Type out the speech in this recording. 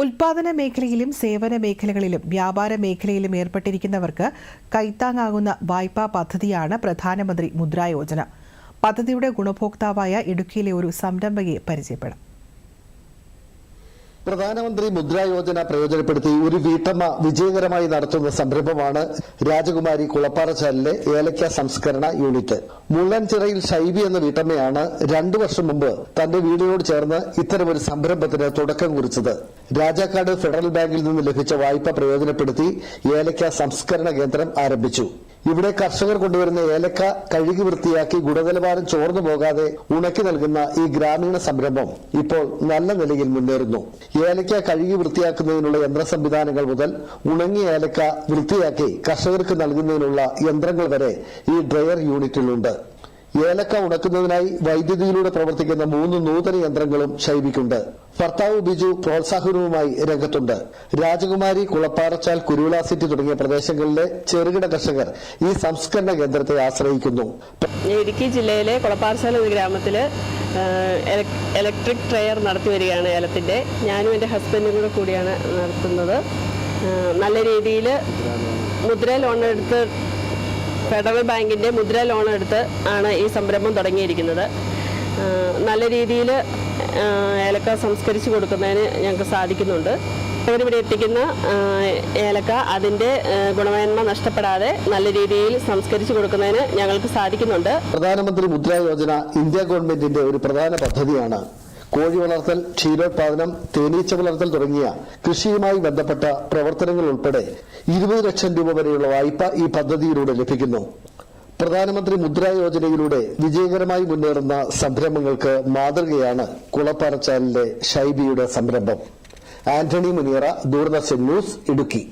ഉൽപാദന മേഖലയിലും സേവന മേഖലകളിലും വ്യാപാര മേഖലയിലും ഏർപ്പെട്ടിരിക്കുന്നവർക്ക് കൈത്താങ്ങാകുന്ന വായ്പാ പദ്ധതിയാണ് പ്രധാനമന്ത്രി മുദ്രാ യോജന. പദ്ധതിയുടെ ഗുണഭോക്താവായ ഇടുക്കിയിലെ ഒരു സംരംഭകയെ പരിചയപ്പെടാം. പ്രധാനമന്ത്രി മുദ്രാ യോജന പ്രയോജനപ്പെടുത്തി ഒരു വീട്ടമ്മ വിജയകരമായി നടത്തുന്ന സംരംഭമാണ് രാജകുമാരി കുളപ്പാറച്ചാലിലെ ഏലക്ക സംസ്കരണ യൂണിറ്റ്. മുള്ളൻചിറയിൽ ശൈബി എന്ന വീട്ടമ്മയാണ് രണ്ടു വർഷം മുമ്പ് തന്റെ വീടിനോട് ചേർന്ന് ഇത്തരമൊരു സംരംഭത്തിന് തുടക്കം കുറിച്ചത്. രാജാക്കാട് ഫെഡറൽ ബാങ്കിൽ നിന്ന് ലഭിച്ച വായ്പ പ്രയോജനപ്പെടുത്തി ഏലക്ക സംസ്കരണ കേന്ദ്രം ആരംഭിച്ചു. ഇവിടെ കർഷകർ കൊണ്ടുവരുന്ന ഏലക്ക കഴുകി വൃത്തിയാക്കി ഗുണനിലവാരം ചോർന്നു പോകാതെ ഉണക്കി നൽകുന്ന ഈ ഗ്രാമീണ സംരംഭം ഇപ്പോൾ നല്ല നിലയിൽ മുന്നേറുന്നു. ഏലക്ക കഴുകി വൃത്തിയാക്കുന്നതിനുള്ള യന്ത്ര സംവിധാനങ്ങൾ മുതൽ ഉണങ്ങിയ ഏലക്ക വൃത്തിയാക്കി കർഷകർക്ക് നൽകുന്നതിനുള്ള യന്ത്രങ്ങൾ വരെ ഈ ഡ്രയർ യൂണിറ്റിലുണ്ട്. ഏലക്ക ഉണക്കുന്നതിനായി വൈദ്യുതിയിലൂടെ പ്രവർത്തിക്കുന്ന മൂന്ന് നൂതന യന്ത്രങ്ങളും ശൈബിക്കുണ്ട് ഭർത്താവ് ബിജു പ്രോത്സാഹനവുമായി രംഗത്തുണ്ട്. രാജകുമാരി കുളപ്പാറച്ചാൽ കുരുവിള സിറ്റി തുടങ്ങിയ പ്രദേശങ്ങളിലെ ചെറുകിട കർഷകർ ഈ സംസ്കരണ കേന്ദ്രത്തെ ആശ്രയിക്കുന്നു. ഇടുക്കി ജില്ലയിലെ കുളപ്പാറച്ചാൽ എന്ന ഗ്രാമത്തിൽ ഇലക്ട്രിക് ട്രെയർ നടത്തി വരികയാണ് ഏലത്തിന്റെ. ഞാനും എന്റെ ഹസ്ബൻഡും കൂടെ കൂടിയാണ് നടത്തുന്നത്. നല്ല രീതിയിൽ മുദ്ര ലോൺ എടുത്ത് ഫെഡറൽ ബാങ്കിന്റെ മുദ്ര ലോൺ എടുത്ത് ആണ് ഈ സംരംഭം തുടങ്ങിയിരിക്കുന്നത്. നല്ല രീതിയിൽ ഏലക്ക സംസ്കരിച്ച് കൊടുക്കുന്നതിന് ഞങ്ങൾക്ക് സാധിക്കുന്നുണ്ട്. ഇവിടെ എത്തിക്കുന്ന ഏലക്ക അതിന്റെ ഗുണമേന്മ നഷ്ടപ്പെടാതെ നല്ല രീതിയിൽ സംസ്കരിച്ച് കൊടുക്കുന്നതിന് ഞങ്ങൾക്ക് സാധിക്കുന്നുണ്ട്. പ്രധാനമന്ത്രി മുദ്ര യോജന ഇന്ത്യ ഗവൺമെന്റിന്റെ ഒരു പ്രധാന പദ്ധതിയാണ്. കോഴി വളർത്തൽ ക്ഷീരോത്പാദനം തേനീച്ച വളർത്തൽ തുടങ്ങിയ കൃഷിയുമായി ബന്ധപ്പെട്ട പ്രവർത്തനങ്ങൾ ഉൾപ്പെടെ ഇരുപത് ലക്ഷം രൂപ വരെയുള്ള വായ്പ ഈ പദ്ധതിയിലൂടെ ലഭിക്കുന്നു. പ്രധാനമന്ത്രി മുദ്രാ യോജനയിലൂടെ വിജയകരമായി മുന്നേറുന്ന സംരംഭങ്ങൾക്ക് മാതൃകയാണ് കുളപ്പാറച്ചാലിലെ ഷൈബിയുടെ സംരംഭം. ആന്റണി മുനിയറ ദൂരദർശൻ ന്യൂസ് ഇടുക്കി.